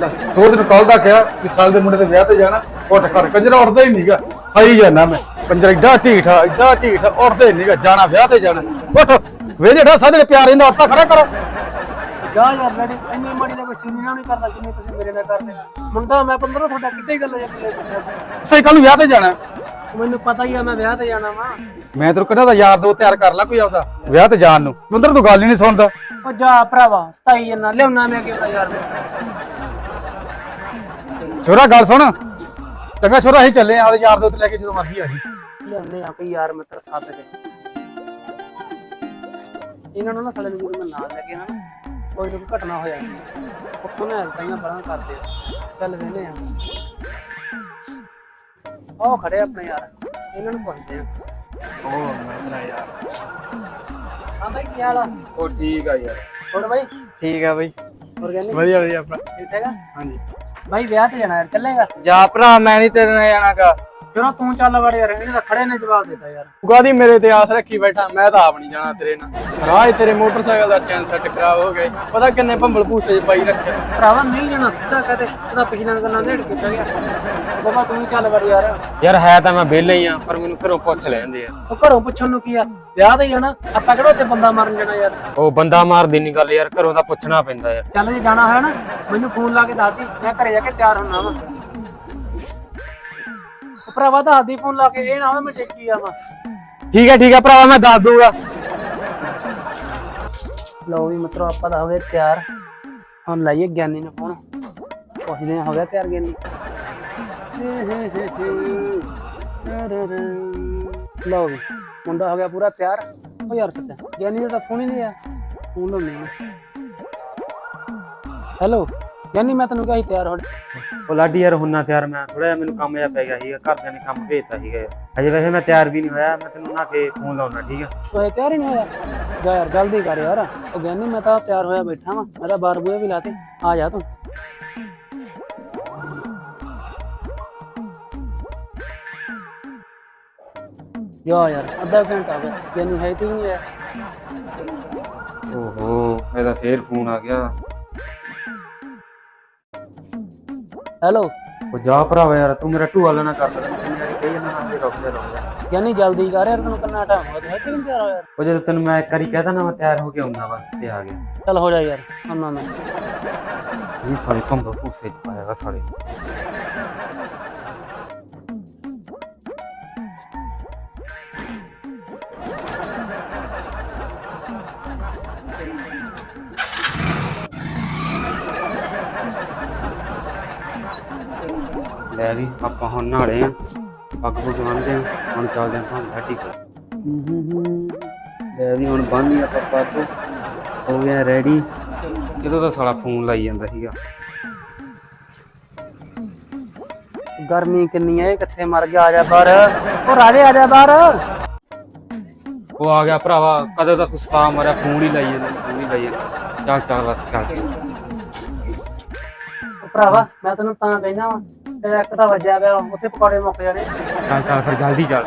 ਦੋ ਦਿਨ ਕੱਲ ਦਾ ਕਿਹਾ ਕਿ ਸਾਲ ਦੇ ਮੁੰਡੇ ਦੇ ਵਿਆਹ ਤੇ ਜਾਣਾ ਉੱਠ ਕਰ ਕੰਜਰਾ ਉੱਠਦਾ ਹੀ ਨਹੀਂਗਾ ਖਾਈ ਜਾਣਾ ਮੈਂ। ਕੰਜਰਾ ਏਡਾ ਢੀਠਾ ਏਡਾ ਢੀਠਾ ਉੱਠਦਾ ਹੀ ਨਹੀਂਗਾ ਜਾਣਾ ਵਿਆਹ ਤੇ ਜਾਣਾ। ਉੱਠ ਢਾ ਸਾਡੇ ਪਿਆਰੇ ਨਾਲ ਉੱਠਾ ਖੜਾ ਕਰੋ। ਜਾ ਯਾਰ ਡੈਡੀ ਇੰਨੀ ਮਾੜੀ ਦਾ ਕੋਈ ਸੀਨ ਨਾ ਨਹੀਂ ਕਰਦਾ ਜਿੰਨੀ ਤੁਸੀਂ ਮੇਰੇ ਨਾਲ ਕਰਦੇ ਮੁੰਡਾ ਮੈਂ 15 ਤੁਹਾਡਾ ਕਿੱਡੇ ਗੱਲ ਹੈ ਸਹੀ ਕੱਲ ਨੂੰ ਵਿਆਹ ਤੇ ਜਾਣਾ। ਮੈਨੂੰ ਪਤਾ ਹੀ ਆ ਮੈਂ ਵਿਆਹ ਤੇ ਜਾਣਾ ਵਾ। ਮੈਂ ਤੈਨੂੰ ਕਹਿੰਦਾ ਯਾਰ ਦੋ ਤਿਆਰ ਕਰ ਲੈ ਕੋਈ ਆਪਦਾ ਵਿਆਹ ਤੇ ਜਾਣ ਨੂੰ। ਮੰਦਰ ਤੂੰ ਗੱਲ ਹੀ ਨਹੀਂ ਸੁਣਦਾ। ਉਹ ਜਾ ਭਰਾਵਾ ਸਤਾਈ ਜਨਾ ਲਿਆਉਣਾ ਮੈਂ ਕਿਉਂ ਯਾਰ। ਛੋਰਾ ਗੱਲ ਸੁਣ। ਚੰਗਾ ਛੋਰਾ ਅਸੀਂ ਚੱਲੇ ਆਂ ਯਾਰ ਦੋਸਤ ਲੈ ਕੇ ਜਦੋਂ ਮਰਜ਼ੀ ਆ ਜੀ। ਲਿਆਉਣੇ ਆ ਕੋਈ ਯਾਰ ਮਿੱਤਰ ਸੱਦ ਕੇ। ਇਹਨਾਂ ਨੂੰ ਨਾ ਸਾਲੇ ਨੂੰ ਮੈਂ ਨਾਲ ਲੈ ਕੇ ਨਾ ਕੋਈ ਨਾ ਕੋਈ ਘਟਨਾ ਹੋ ਜਾਣੀ ਉੱਥੋਂ ਨਾ ਤਾਈਆਂ ਬੜਾ ਕਰਦੇ ਆ। ਚੱਲ ਵੇਨੇ ਆ। ਆਹ ਖੜੇ ਆ ਆਪਣੇ ਯਾਰ। ਇਹਨਾਂ ਨੂੰ ਪੁੱਛਦੇ ਆ। ਉਹ ਮੇਰਾ ਯਾਰ। ਹਾਂ ਬਾਈ ਕੀ ਹਾਲ ਆ? ਉਹ ਠੀਕ ਆ ਯਾਰ। ਹੋਰ ਬਾਈ? ਠੀਕ ਆ ਬਈ। ਹੋਰ ਕਹਿੰਦੇ? ਵਧੀਆ ਵਧੀਆ ਆਪਣਾ। ਠੀਕ ਹੈਗਾ ਹਾਂਜੀ। ਬਾਈ ਵਿਆਹ ਤੇ ਜਾਣਾ ਯਾਰ ਚੱਲੇਗਾ ਜਾ ਭਰਾ ਮੈਂ ਨਹੀਂ ਤੇਰੇ ਨਾਲ ਜਾਣਾਗਾ ਚਲੋ ਤੂੰ ਚੱਲ ਵੜ ਯਾਰ ਇਹਨੇ ਤਾਂ ਖੜੇ ਨੇ ਜਵਾਬ ਦਿੱਤਾ ਯਾਰ। ਉਗਾਦੀ ਮੇਰੇ ਤੇ ਆਸ ਰੱਖੀ ਬੈਠਾ? ਮੈਂ ਤਾਂ ਆਪ ਨਹੀਂ ਜਾਣਾ ਤੇਰੇ ਨਾਲ। ਰਾਹ 'ਚ ਤੇਰੇ ਮੋਟਰਸਾਈਕਲ ਦਾ ਚੈਨ ਸੈੱਟ ਖਰਾਬ ਹੋ ਗਿਆ ਪਤਾ ਕਿੰਨੇ ਭੰਬਲ ਭੂਸੇ 'ਚ ਪਾਈ ਰੱਖਿਆ। ਭਰਾਵਾ ਨਹੀਂ ਜਾਣਾ ਸਿੱਧਾ ਕਹਤੇ ਉਹਦਾ ਪਿਛਲਾ ਗੱਲਾਂ ਦੇੜ ਕੇ ਗਿਆ। ਬਾਬਾ ਤੂੰ ਹੀ ਚੱਲ ਵੜ ਯਾਰ। ਯਾਰ ਹੈ ਤਾਂ ਮੈਂ ਵਿਹਲੇ ਹੀ ਆ ਪਰ ਮੈਨੂੰ ਘਰੋਂ ਪੁੱਛ ਲੈਂਦੇ ਆ। ਉਹ ਘਰੋਂ ਪੁੱਛਣ ਨੂੰ ਕੀ ਆ? ਵਿਆਹ ਤੇ ਜਾਣਾ ਆਪਾਂ ਕਿਹੜਾ ਉੱਥੇ ਬੰਦਾ ਮਾਰਨ ਜਾਣਾ ਯਾਰ? ਉਹ ਬੰਦਾ ਮਾਰਦੀ ਨਹੀਂ ਗੱਲ ਯਾਰ ਘਰੋਂ ਤਾਂ ਪੁੱਛਣਾ ਪੈਂਦਾ ਯਾਰ। ਚੱਲ ਜੇ ਜਾਣਾ ਹੋਇਆ ਨਾ ਮੈਨੂੰ ਫੋਨ ਲਾ ਕੇ ਦੱਸ ਦੀ। ਮੈਂ ਘਰੇ ਜਾ ਕੇ ਤਿਆਰ ਹੁੰਨਾ ਵਾ। ਭਰਾਵਾ ਦੱਸ ਦੀ ਫੋਨ ਲਾ ਕੇ ਇਹ ਨਾ ਹੋਵੇ ਮੈਂ ਟੇਕੀ ਆਵਾਂ। ਠੀਕ ਹੈ ਠੀਕ ਹੈ ਭਰਾਵਾ ਮੈਂ ਦੱਸ ਦੂੰਗਾ ਲਓ ਵੀ ਮਤਰੋ ਆਪਾਂ ਦਾ ਹੋ ਗਏ ਤਿਆਰ। ਹੁਣ ਲਾਈਏ ਗਿਆਨੀ ਨੂੰ ਫੋਨ। ਪੁੱਛਦੇ ਆ ਹੋ ਗਿਆ ਤਿਆਰ ਗਿਆਨੀ? ਲਓ ਵੀ ਮੁੰਡਾ ਹੋ ਗਿਆ ਪੂਰਾ ਤਿਆਰ। ਉਹ ਯਾਰ ਸੱਚ ਗਿਆਨੀ ਦਾ ਤਾਂ ਫੋਨ ਹੀ ਨਹੀਂ ਆ ਫੋਨ ਲਾਉਣੇ ਆ ਹੈਲੋ ਗਿਆਨੀ ਮੈਂ ਤੈਨੂੰ ਕਿਹਾ ਸੀ ਤਿਆਰ ਹੋ ਉਹ ਲਾਡੀ ਯਾਰ ਹੁੰਨਾ ਤਿਆਰ ਮੈਂ ਥੋੜਾ ਜਿਹਾ ਮੈਨੂੰ ਕੰਮ ਜਿਹਾ ਪੈ ਗਿਆ ਸੀਗਾ ਘਰਦਿਆਂ ਨੇ ਕੰਮ ਭੇਜਤਾ ਸੀਗਾ ਯਾਰ। ਅਜੇ ਵੈਸੇ ਮੈਂ ਤਿਆਰ ਵੀ ਨਹੀਂ ਹੋਇਆ ਮੈਂ ਤੈਨੂੰ ਨਾ ਕੇ ਫੋਨ ਲਾਉਣਾ ਠੀਕ ਆ? ਤੂੰ ਤਿਆਰ ਹੀ ਨਹੀਂ ਹੋਇਆ? ਜਾ ਯਾਰ ਜਲਦੀ ਕਰ ਯਾਰ। ਉਹ ਗਿਆਨੀ ਮੈਂ ਤਾਂ ਤਿਆਰ ਹੋਇਆ ਬੈਠਾ ਵਾਂ ਮੈਂ ਤਾਂ ਬਾਰ ਵੀ ਲਾਤੇ। ਆ ਜਾ ਤੂੰ। ਜਾ ਯਾਰ ਅੱਧਾ ਘੰਟਾ ਹੋ ਗਿਆ। ਗਿਆਨੀ ਹੈ ਤੇ ਨਹੀਂ ਆਇਆ। ਓਹੋ ਇਹਦਾ ਫੇਰ ਫੋਨ ਆ ਗਿਆ। ਹੈਲੋ। ਉਹ ਜਾ ਭਰਾਵਾ ਯਾਰ ਤੂੰ ਮੇਰਾ ਢੂਆ ਲੈਣਾ ਕਰ ਲੈ। ਮੈਂ ਯਾਰ ਕਹੀ ਜਾਂਦਾ ਨਾ ਰੁਕ ਜਾ ਰੁਕ ਜਾ ਗਿਆਨੀ ਜਲਦੀ ਕਰ ਯਾਰ ਤੈਨੂੰ ਕਿੰਨਾ ਟਾਈਮ ਹੋ ਗਿਆ? ਤੇ ਨਹੀਂ ਤਿਆਰ ਹੋਇਆ ਉਹ ਜਦੋਂ ਤੈਨੂੰ ਮੈਂ ਇੱਕ ਵਾਰੀ ਕਹਿਤਾ ਨਾ ਮੈਂ ਤਿਆਰ ਹੋ ਕੇ ਆਉਂਦਾ ਬਸ ਤੇ ਆ ਗਿਆ। ਚੱਲ ਹੋ ਜਾ ਯਾਰ ਅੰਨਾ ਨਾ ਇਹ ਸਾਰੇ ਭੰਬਲ ਭੂਸੇ 'ਚ ਪਾਇਆ ਵਾ ਸਾਰੇ ਲੈ ਵੀ ਆਪਾਂ ਹੁਣ ਨਾਲੇ ਆ। ਪੱਗ ਪੁੱਗ ਬੰਨਦੇ ਆ। ਹੁਣ ਚੱਲਦੇ ਆ ਭਾਂ ਘਾਟੀ ਕੋਲ। ਲੈ ਵੀ ਹੁਣ ਬੰਨੀ ਆਪਾਂ ਪੱਗ। ਹੋ ਗਿਆ ਰੈਡੀ ਜਦੋਂ ਦਾ ਸਾਲਾ ਫੋਨ ਲਾਈ ਜਾਂਦਾ ਸੀਗਾ। ਗਰਮੀ ਕਿੰਨੀ ਹੈ ਇਹ ਕਿੱਥੇ ਮਰ ਗਿਆ? ਆ ਜਾ ਬਾਹਰ। ਉਹ ਰਾਜੇ, ਆ ਜਾ ਬਾਹਰ। ਉਹ ਆ ਗਿਆ ਭਰਾਵਾ। ਕਦੇ ਤਾਂ ਤੂੰ ਸਤਾ ਮਾਰਿਆ? ਫੋਨ ਹੀ ਲਾਈ ਜਾਂਦਾ ਫੋਨ ਹੀ ਲਾਈ ਜਾਂਦਾ। ਚੱਲ ਚੱਲ ਬਸ ਚੱਲ। ਉਹ ਭਰਾਵਾ, ਮੈਂ ਤੈਨੂੰ ਤਾਂ ਕਹਿੰਦਾ ਵਾਂ ਤੇ ਇੱਕ ਤਾਂ ਵੱਜਿਆ ਗਿਆ ਉੱਥੇ ਪਕੌੜੇ ਮੁੱਕ ਜਾਣੇ। ਚੱਲ ਚੱਲ ਫਿਰ ਜਲਦੀ ਚੱਲ।